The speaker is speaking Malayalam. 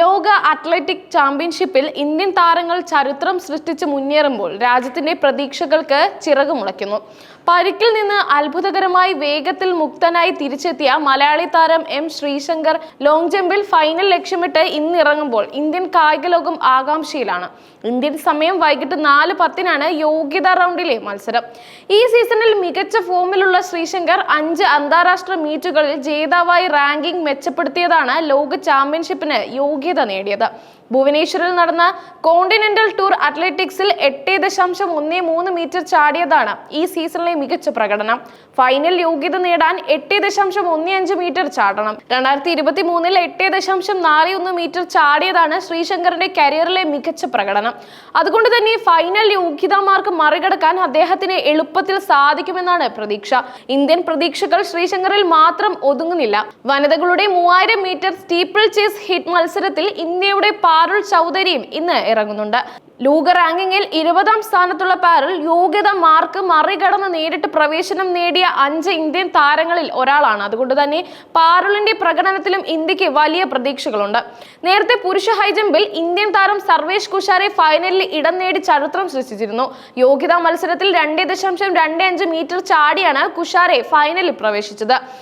ലോക അത്ലറ്റിക് ചാമ്പ്യൻഷിപ്പിൽ ഇന്ത്യൻ താരങ്ങൾ ചരിത്രം സൃഷ്ടിച്ച് മുന്നേറുമ്പോൾ രാജ്യത്തിന്റെ പ്രതീക്ഷകൾക്ക് ചിറക് മുളയ്ക്കുന്നു. പരിക്കിൽ നിന്ന് അത്ഭുതകരമായി വേഗത്തിൽ മുക്തനായി തിരിച്ചെത്തിയ മലയാളി താരം എം ശ്രീശങ്കർ ലോങ് ജമ്പിൽ ഫൈനൽ ലക്ഷ്യമിട്ട് ഇന്നിറങ്ങുമ്പോൾ ഇന്ത്യൻ കായിക ലോകം ആകാംക്ഷയിലാണ്. ഇന്ത്യൻ സമയം വൈകിട്ട് നാല് പത്തിനാണ് യോഗ്യതാ റൗണ്ടിലെ മത്സരം. ഈ സീസണിൽ മികച്ച ഫോമിലുള്ള ശ്രീശങ്കർ അഞ്ച് അന്താരാഷ്ട്ര മീറ്റുകളിൽ ജേതാവായി റാങ്കിംഗ് മെച്ചപ്പെടുത്തിയതാണ് ലോക ചാമ്പ്യൻഷിപ്പിന് യോഗ്യത നേടിയത്. ഭുവനേശ്വറിൽ നടന്ന കോണ്ടിനെന്റൽ ടൂർ അത്ലറ്റിക്സിൽ എട്ട് ദശാംശം ഒന്ന് മൂന്ന് മീറ്റർ ചാടിയതാണ് ഈ സീസണിലെ മികച്ച പ്രകടനം. ഫൈനൽ യോഗ്യത നേടാൻ എട്ട് ദശാംശം ഒന്ന് അഞ്ച് മീറ്റർ ചാടണം. രണ്ടായിരത്തി ഇരുപത്തി മൂന്നിൽ എട്ട് ദശാംശം നാല് ഒന്ന് മീറ്റർ ചാടിയതാണ് ശ്രീശങ്കറിന്റെ കരിയറിലെ മികച്ച പ്രകടനം. അതുകൊണ്ട് തന്നെ ഫൈനൽ യോഗ്യതാ മാർക്ക് മറികടക്കാൻ അദ്ദേഹത്തിന് എളുപ്പത്തിൽ സാധിക്കുമെന്നാണ് പ്രതീക്ഷ. ഇന്ത്യൻ പ്രതീക്ഷകൾ ശ്രീശങ്കറിൽ മാത്രം ഒതുങ്ങുന്നില്ല. വനിതകളുടെ മൂവായിരം മീറ്റർ സ്റ്റീപ്പിൾ ചേസ് ഹിറ്റ് മത്സരത്തിൽ ഇന്ത്യയുടെ പാരുൾ ചൗധരിയും ഇന്ന് ഇറങ്ങുന്നുണ്ട്. ലോക റാങ്കിങ്ങിൽ ഇരുപതാം സ്ഥാനത്തുള്ള പാരുൾ യോഗ്യത മാർക്ക് മറികടന്ന് നേരിട്ട് പ്രവേശനം നേടിയ അഞ്ച് ഇന്ത്യൻ താരങ്ങളിൽ ഒരാളാണ്. അതുകൊണ്ട് തന്നെ പാരുളിന്റെ പ്രകടനത്തിലും ഇന്ത്യയ്ക്ക് വലിയ പ്രതീക്ഷകളുണ്ട്. നേരത്തെ പുരുഷ ഹൈജമ്പിൽ ഇന്ത്യൻ താരം സർവേഷ് കുഷാരെ ഫൈനലിൽ ഇടം നേടി ചരിത്രം സൃഷ്ടിച്ചിരുന്നു. യോഗ്യതാ മത്സരത്തിൽ രണ്ട് ദശാംശം രണ്ട് അഞ്ച് മീറ്റർ ചാടിയാണ് കുഷാരെ ഫൈനലിൽ പ്രവേശിച്ചത്.